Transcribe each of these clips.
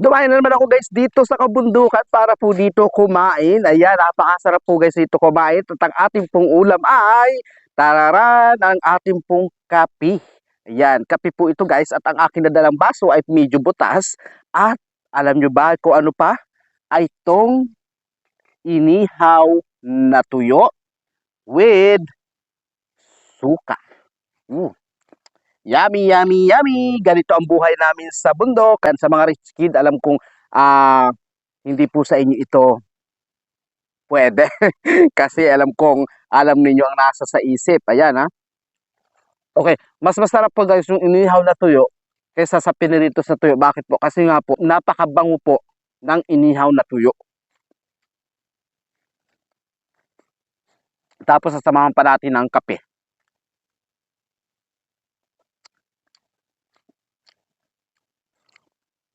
Dumayo na naman ako guys dito sa kabundukan para po dito kumain. Ayan, napakasarap po guys dito kumain. At ang ating pong ulam ay tararan ang ating pong kape. Ayan, kape po ito guys at ang aking nadalang baso ay medyo butas. At alam nyo ba kung ano pa? Ay itong inihaw na tuyo with suka. Mm. Yummy, yummy, yummy. Ganito ang buhay namin sa bundok. Kan sa mga rich kid, alam kong ah, hindi po sa inyo ito pwede. Kasi alam kong alam ninyo ang nasa sa isip. Ayan ha. Okay, mas masarap po guys yung inihaw na tuyo kaysa sa piniritos na tuyo. Bakit po? Kasi nga po, napakabango po ng inihaw na tuyo. Tapos sasamahan pa natin ng kape.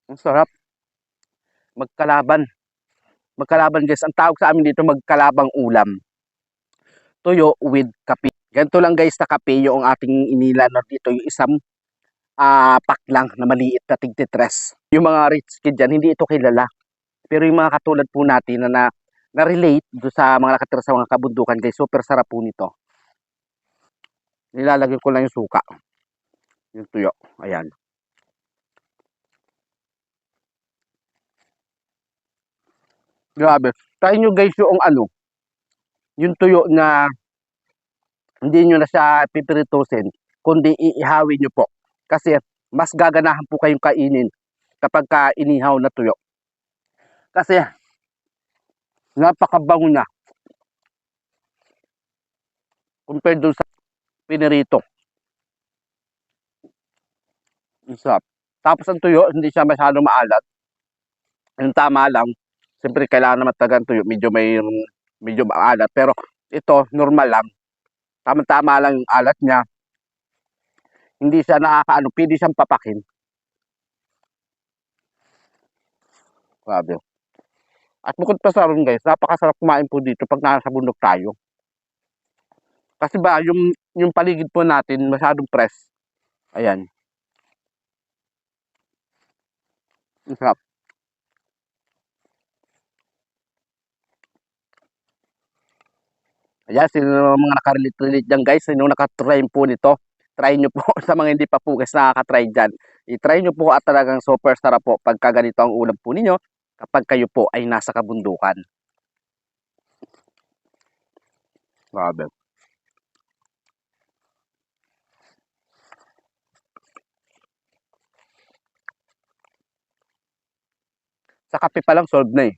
Ang sarap. Magkalaban. Magkalaban guys. Ang tawag sa amin dito magkalabang ulam. Tuyo with kape. Ganito lang guys na kape yung ating inilan na dito. Yung isang ah pack lang na maliit na tigtitres. Yung mga rich kid dyan, hindi ito kilala. Pero yung mga katulad po natin na, na na-relate do sa mga nakatira sa mga kabundukan guys, super sarap po nito. Nilalagay ko lang yung suka. Yung tuyo. Ayan. Grabe. Try nyo guys yung ano, yung tuyo na hindi nyo na siya pipiritusin, kundi iihawin nyo po. Kasi mas gaganahan po kayong kainin kapag ka inihaw na tuyo. Kasi napakabango na. Compared dun sa pinirito. Sarap. Tapos ang tuyo, hindi siya masyadong maalat. Yung tama lang, siyempre kailangan naman tagang tuyo, medyo may medyo maalat. Pero ito, normal lang. Tama-tama lang yung alat niya. Hindi siya nakakaano, pwede siyang papakin. Grabe. At bukod pa sa ron guys, napakasarap kumain po dito pag nasa bundok tayo. Kasi ba, yung, yung paligid po natin masyadong press. Ayan. Ang sarap. Ayan, sino mga nakarelate-relate dyan guys, sino nakatry po nito, try nyo po sa mga hindi pa po guys nakakatry dyan. I-try nyo po at talagang super sarap po pagka ganito ang ulam po ninyo kapag kayo po ay nasa kabundukan. Grabe. Sa kape pa lang solve na eh.